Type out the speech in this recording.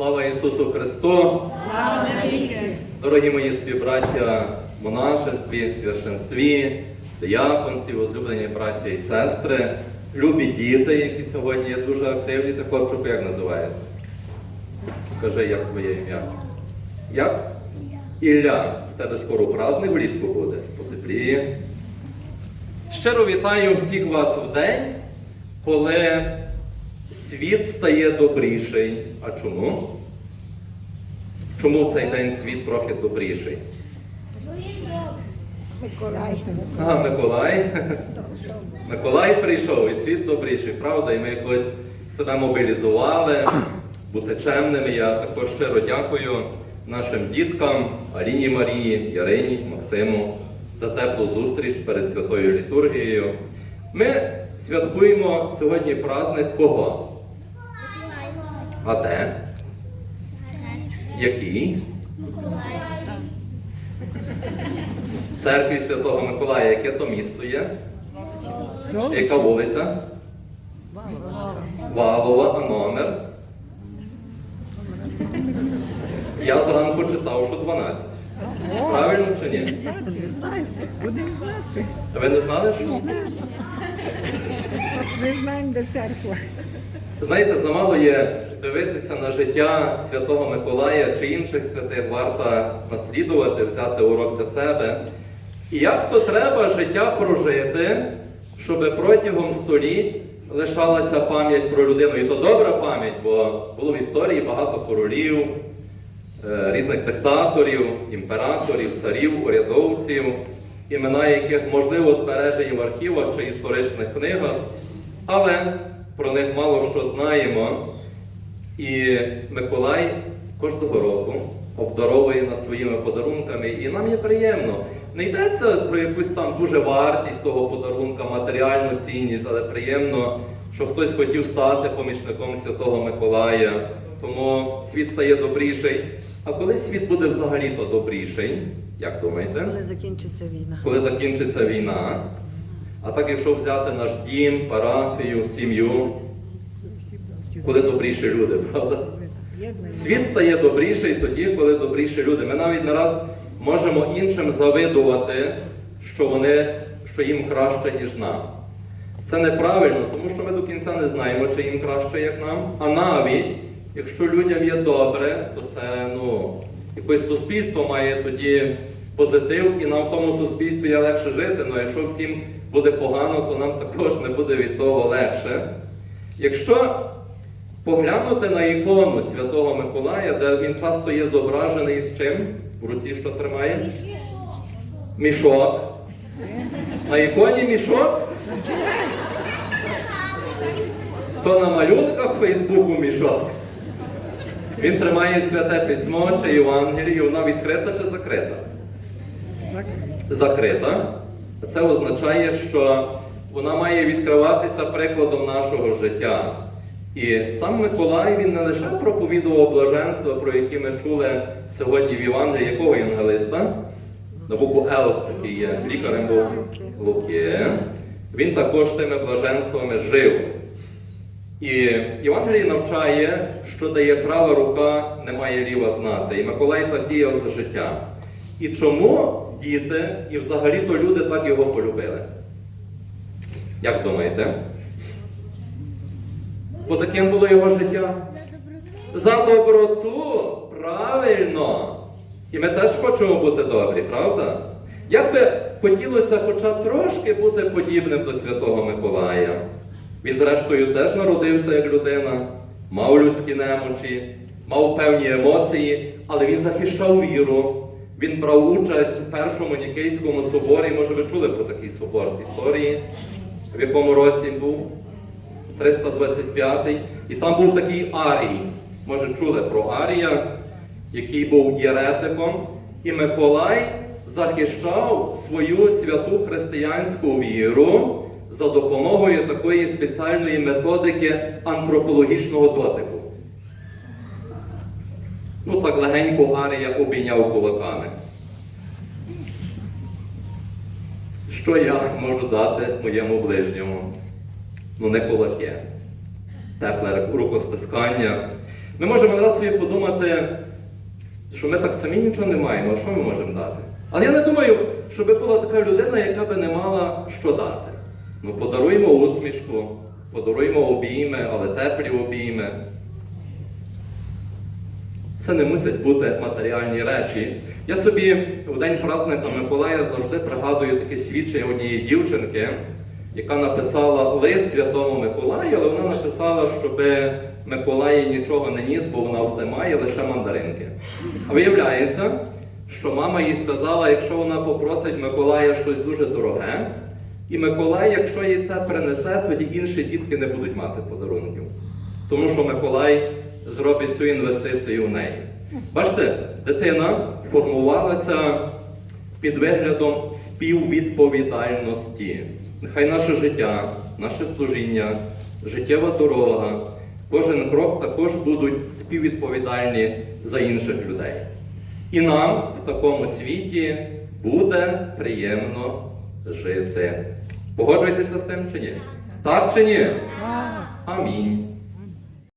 Слава Ісусу Христу! Дорогі мої співбраття в монашестві, священстві, дияконстві, возлюблені браття і сестри, любі діти, які сьогодні є дуже активні. Ти хлопчику, як називаєшся? Кажи, як твоє ім'я? Як? Ілля. В тебе скоро праздник влітку буде, потепліє. Щиро вітаю всіх вас в день, коли світ стає добріший. А чому? Чому цей день світ трохи добріший? Миколай. А, Миколай. Миколай прийшов і світ добріший, правда? І ми якось себе мобілізували, бути чемними. Я також щиро дякую нашим діткам, Аліні Марії, Ярині, Максиму за теплу зустріч перед святою літургією. Ми святкуємо сьогодні праздник кого? А де? Який? В церкві Святого Миколая, яке то місто є? Яка вулиця? Валова, а номер? Я зранку читав, що 12. Правильно чи ні? Не знаю, будемо знати. Ви не знали, що? Ми знаємо, де церква. Знаєте, замало є дивитися на життя Святого Миколая чи інших святих варто наслідувати, взяти урок для себе. І як то треба життя прожити, щоб протягом століть лишалася пам'ять про людину. І то добра пам'ять, бо було в історії багато королів, е, різних диктаторів, імператорів, царів, урядовців, імена яких можливо збережені в архівах чи історичних книгах, але про них мало що знаємо. І Миколай кожного року обдаровує нас своїми подарунками, і нам є приємно. Не йдеться про якусь там дуже вартість того подарунка, матеріальну цінність, але приємно, що хтось хотів стати помічником Святого Миколая. Тому світ стає добріший. А коли світ буде взагалі-то добріший, як думаєте? Коли закінчиться війна. коли закінчиться війна. А так, якщо взяти наш дім, парафію, сім'ю, коли добріші люди, правда? Світ стає добріший тоді, коли добріші люди. Ми навіть не раз можемо іншим завидувати, що вони, що їм краще, ніж нам. Це неправильно, тому що ми до кінця не знаємо, чи їм краще, як нам. А навіть, якщо людям є добре, то це ну, якось суспільство має тоді позитив, і нам в тому суспільстві є легше жити. Ну якщо всім буде погано, то нам також не буде від того легше. Якщо поглянути на ікону Святого Миколая, де він часто є зображений з чим? В руці що тримає? Мішок. На іконі мішок? То на малюнках Фейсбуку мішок. Він тримає святе письмо чи Євангелію, вона відкрита чи закрита? Закрита. Це означає, що вона має відкриватися прикладом нашого життя. І сам Миколай він не лише проповідував блаженство, про яке ми чули сьогодні в Євангелії, якого євангелиста? На букву Л такий є, лікарем був Луки. Він також тими блаженствами жив. І Євангеліє навчає, що дає права рука, не має ліва знати. І Миколай так діяв за життя. І чому діти і взагалі-то люди так його полюбили? Як думаєте? Бо таким було його життя. За доброту, правильно. І ми теж хочемо бути добрі, правда? Як би хотілося хоча трошки бути подібним до Святого Миколая. Він, зрештою, теж народився як людина, мав людські немочі, мав певні емоції, але він захищав віру. Він брав участь в першому Нікейському соборі. Може, ви чули про такий собор з історії, в якому році був? 325-й. І там був такий Арій. Може, чули про Арія, який був єретиком. І Миколай захищав свою святу християнську віру за допомогою такої спеціальної методики антропологічного дотику. Ну, так легенько Арія обійняв кулаками. Що я можу дати моєму ближньому? Ну, не кулаки. Тепле рукостискання. Ми можемо раз собі подумати, що ми так самі нічого не маємо, а що ми можемо дати? Але я не думаю, щоб була така людина, яка би не мала що дати. Ну, подаруємо усмішку, подаруємо обійми, але теплі обійми. Це не мусять бути матеріальні речі. Я собі в день праздника Миколая завжди пригадую таке свідчення однієї дівчинки, яка написала лист Святому Миколаю, але вона написала, щоб Миколай нічого не ніс, бо вона все має, лише мандаринки. А виявляється, що мама їй сказала, якщо вона попросить Миколая щось дуже дороге, і Миколай, якщо їй це принесе, тоді інші дітки не будуть мати подарунків. Тому що Миколай зробить цю інвестицію в неї. Бачите, дитина формувалася під виглядом співвідповідальності. Нехай наше життя, наше служіння, життєва дорога, кожен крок також будуть співвідповідальні за інших людей. І нам в такому світі буде приємно жити. Погоджуєтеся з тим чи ні? Так чи ні? Амінь.